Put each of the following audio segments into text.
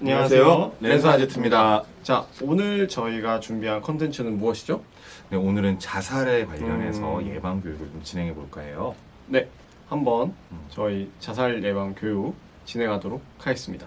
안녕하세요. 랜선 아제트입니다. 자, 오늘 저희가 준비한 컨텐츠는 무엇이죠? 네, 오늘은 자살에 관련해서 음. 예방 교육을 좀 진행해 볼까 해요. 네, 한번 음. 저희 자살 예방 교육 진행하도록 하겠습니다.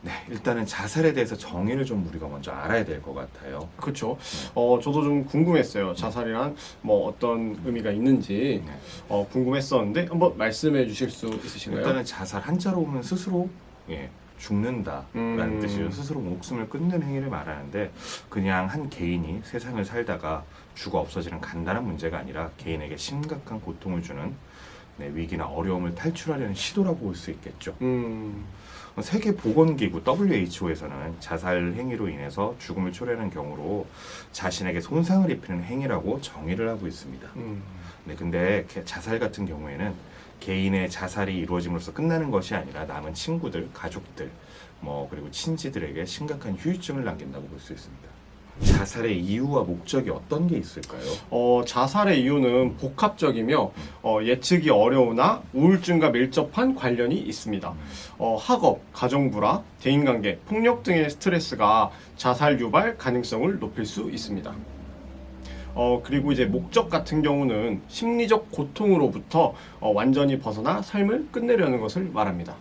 네, 일단은 자살에 대해서 정의를 좀 우리가 먼저 알아야 될 것 같아요. 그렇죠. 어, 저도 좀 궁금했어요. 자살이란 뭐 어떤 의미가 있는지 네. 어, 궁금했었는데 한번 말씀해 주실 수 있으신가요? 일단은 자살 한자로 보면 스스로 예, 죽는다라는 음. 뜻이죠. 스스로 목숨을 끊는 행위를 말하는데 그냥 한 개인이 세상을 살다가 죽어 없어지는 간단한 문제가 아니라 개인에게 심각한 고통을 주는 네, 위기나 어려움을 탈출하려는 시도라고 볼 수 있겠죠. 음, 세계 보건기구 WHO에서는 자살 행위로 인해서 죽음을 초래하는 경우로 자신에게 손상을 입히는 행위라고 정의를 하고 있습니다. 음, 네, 근데 개- 자살 같은 경우에는 개인의 자살이 이루어짐으로써 끝나는 것이 아니라 남은 친구들, 가족들, 뭐 그리고 친지들에게 심각한 후유증을 남긴다고 볼 수 있습니다. 자살의 이유와 목적이 어떤 게 있을까요? 어, 자살의 이유는 복합적이며 어, 예측이 어려우나 우울증과 밀접한 관련이 있습니다. 어, 학업, 가정불화, 대인관계, 폭력 등의 스트레스가 자살 유발 가능성을 높일 수 있습니다. 어, 그리고 이제 목적 같은 경우는 심리적 고통으로부터 어, 완전히 벗어나 삶을 끝내려는 것을 말합니다.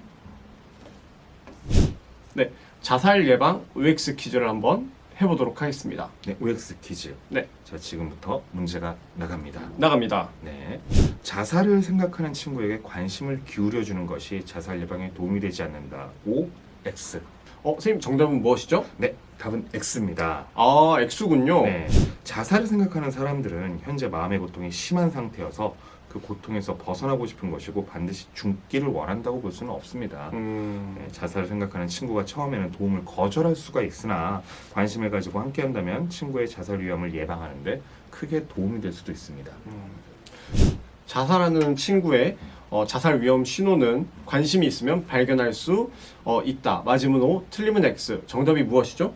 네, 자살 예방 OX 퀴즈를 한번 해보도록 하겠습니다. 네, OX 퀴즈. 네. 자, 지금부터 문제가 나갑니다. 나갑니다. 네. 자살을 생각하는 친구에게 관심을 기울여 주는 것이 자살 예방에 도움이 되지 않는다. O, X. 어, 선생님 정답은 무엇이죠? 네, 답은 X입니다. 아, X군요. 네. 자살을 생각하는 사람들은 현재 마음의 고통이 심한 상태여서 그 고통에서 벗어나고 싶은 것이고 반드시 죽기를 원한다고 볼 수는 없습니다. 음, 네, 자살을 생각하는 친구가 처음에는 도움을 거절할 수가 있으나 관심을 가지고 함께 한다면 친구의 자살 위험을 예방하는데 크게 도움이 될 수도 있습니다. 음. 자살하는 친구의 어, 자살 위험 신호는 관심이 있으면 발견할 수 어, 있다. 맞으면 O, 틀리면 X. 정답이 무엇이죠?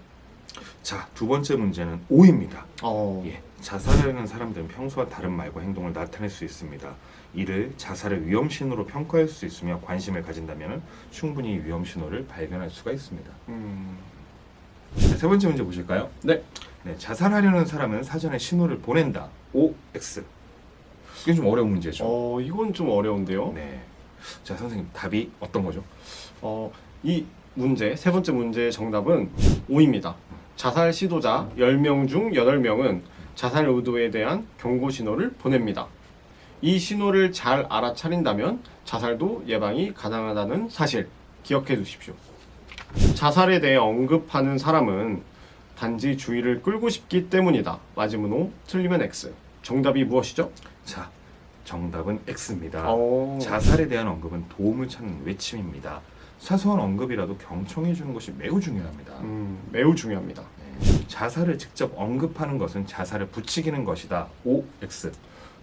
자, 두 번째 문제는 O입니다. 어, 예, 자살하는 사람들은 평소와 다른 말과 행동을 나타낼 수 있습니다. 이를 자살의 위험 신호로 평가할 수 있으며 관심을 가진다면 충분히 위험 신호를 발견할 수가 있습니다. 음, 자, 세 번째 문제 보실까요? 네. 네, 자살하려는 사람은 사전에 신호를 보낸다. O, X. 이게 좀 어려운 문제죠. 어, 이건 좀 어려운데요. 네. 자, 선생님 답이 어떤 거죠? 어, 이 문제, 세 번째 문제의 정답은 O입니다. 자살 시도자 10명 중 8명은 자살 의도에 대한 경고 신호를 보냅니다. 이 신호를 잘 알아차린다면 자살도 예방이 가능하다는 사실 기억해 두십시오. 자살에 대해 언급하는 사람은 단지 주의를 끌고 싶기 때문이다. 맞으면 O, 틀리면 X. 정답이 무엇이죠? 자, 정답은 X입니다. 어, 자살에 대한 언급은 도움을 찾는 외침입니다. 사소한 언급이라도 경청해 주는 것이 매우 중요합니다. 음, 매우 중요합니다. 네. 자살을 직접 언급하는 것은 자살을 부추기는 것이다. O, X.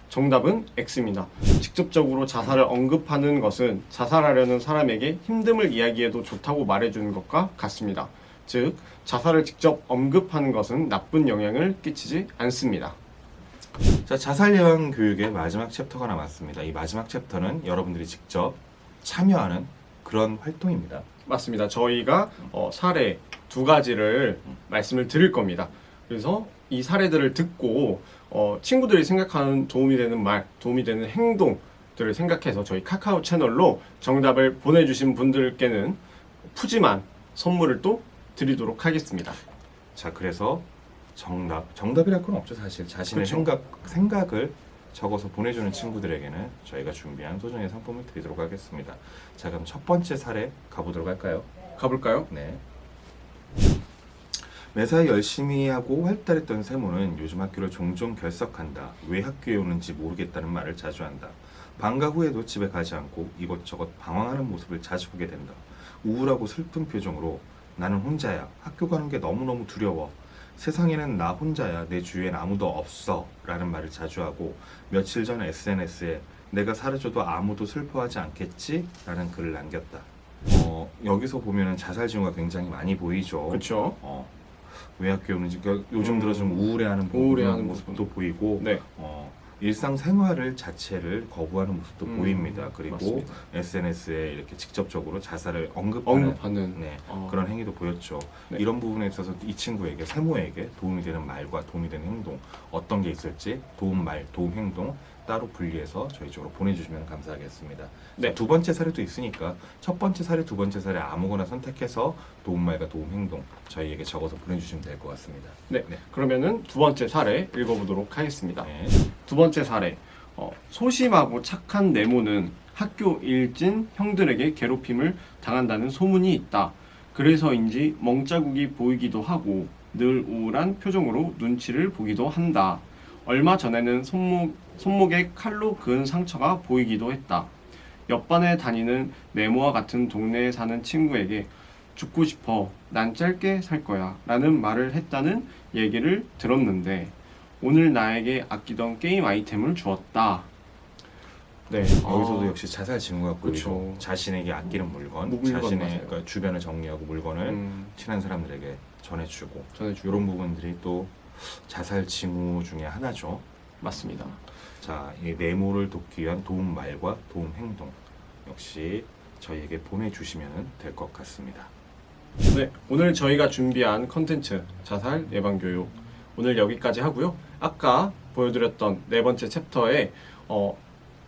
정답은 X입니다. 직접적으로 자살을 언급하는 것은 자살하려는 사람에게 힘듦을 이야기해도 좋다고 말해주는 것과 같습니다. 즉, 자살을 직접 언급하는 것은 나쁜 영향을 끼치지 않습니다. 자, 자살 예방 교육의 마지막 챕터가 남았습니다. 이 마지막 챕터는 여러분들이 직접 참여하는 그런 활동입니다. 맞습니다. 저희가 어, 사례 두 가지를 말씀을 드릴 겁니다. 그래서 이 사례들을 듣고 어, 친구들이 생각하는 도움이 되는 말, 도움이 되는 행동들을 생각해서 저희 카카오 채널로 정답을 보내주신 분들께는 푸짐한 선물을 또 드리도록 하겠습니다. 자, 그래서 정답, 정답이랄 건 없죠, 사실. 자신의 그쵸. 생각, 생각을 적어서 보내주는 친구들에게는 저희가 준비한 소정의 상품을 드리도록 하겠습니다. 자, 그럼 첫 번째 사례 가보도록 할까요? 가볼까요? 네. 매사에 열심히 하고 활달했던 세모는 요즘 학교를 종종 결석한다. 왜 학교에 오는지 모르겠다는 말을 자주 한다. 방과 후에도 집에 가지 않고 이것저것 방황하는 모습을 자주 보게 된다. 우울하고 슬픈 표정으로 나는 혼자야. 학교 가는 게 너무너무 두려워. 세상에는 나 혼자야. 내 주위엔 아무도 없어. 라는 말을 자주 하고 며칠 전 SNS에 내가 사라져도 아무도 슬퍼하지 않겠지? 라는 글을 남겼다. 어, 여기서 보면은 자살 징후가 굉장히 많이 보이죠. 그렇죠. 어, 왜 학교에 오는지 그러니까 요즘 음. 들어 좀 우울해하는, 부- 우울해하는 모습도 보이고 네. 어, 일상 생활을 자체를 거부하는 모습도 음, 보입니다. 그리고 맞습니다. SNS에 이렇게 직접적으로 자살을 언급하는 언급하는 네, 어. 그런 행위도 보였죠. 네. 이런 부분에 있어서 이 친구에게 세모에게 도움이 되는 말과 도움이 되는 행동 어떤 게 있을지 도움 말, 도움 행동 따로 분리해서 저희 쪽으로 보내주시면 감사하겠습니다. 네. 자, 두 번째 사례도 있으니까 첫 번째 사례, 두 번째 사례 아무거나 선택해서 도움 말과 도움 행동 저희에게 적어서 보내주시면 될 것 같습니다. 네. 네. 그러면은 두 번째 사례 읽어보도록 하겠습니다. 네. 두 번째 사례. 어, 소심하고 착한 네모는 학교 일진 형들에게 괴롭힘을 당한다는 소문이 있다. 그래서인지 멍자국이 보이기도 하고 늘 우울한 표정으로 눈치를 보기도 한다. 얼마 전에는 손목, 손목에 칼로 그은 상처가 보이기도 했다. 옆반에 다니는 네모와 같은 동네에 사는 친구에게 죽고 싶어. 난 짧게 살 거야. 라는 말을 했다는 얘기를 들었는데 오늘 나에게 아끼던 게임 아이템을 주었다. 네, 여기서도 아, 역시 자살 그쵸. 보이고 자신에게 아끼는 물건, 물건 자신의 맞아요. 그러니까 주변을 정리하고 물건을 음, 친한 사람들에게 전해주고 전해주고 이런 부분들이 또 자살 징후 중에 하나죠. 맞습니다. 자, 이 네모를 돕기 위한 도움 말과 도움 행동 역시 저희에게 보내주시면 될 것 같습니다. 네, 오늘 저희가 준비한 컨텐츠 자살 예방 교육 오늘 여기까지 하고요. 아까 보여드렸던 네 번째 챕터에 어,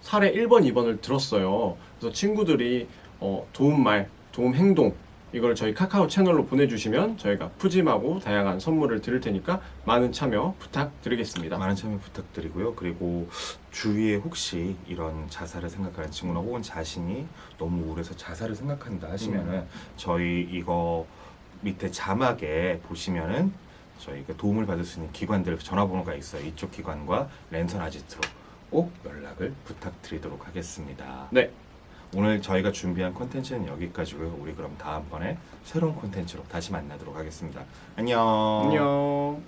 사례 1번, 2번을 들었어요. 그래서 친구들이 어, 도움 말, 도움 행동 이걸 저희 카카오 채널로 보내주시면 저희가 푸짐하고 다양한 선물을 드릴 테니까 많은 참여 부탁드리겠습니다. 많은 참여 부탁드리고요. 그리고 주위에 혹시 이런 자살을 생각하는 친구나 혹은 자신이 너무 우울해서 자살을 생각한다 하시면은 저희 이거 밑에 자막에 보시면은 저희 그 도움을 받을 수 있는 기관들 전화번호가 있어요. 이쪽 기관과 랜선 아지트로 꼭 연락을 부탁드리도록 하겠습니다. 네, 오늘 저희가 준비한 콘텐츠는 여기까지고요. 우리 그럼 다음번에 새로운 콘텐츠로 다시 만나도록 하겠습니다. 안녕. 안녕.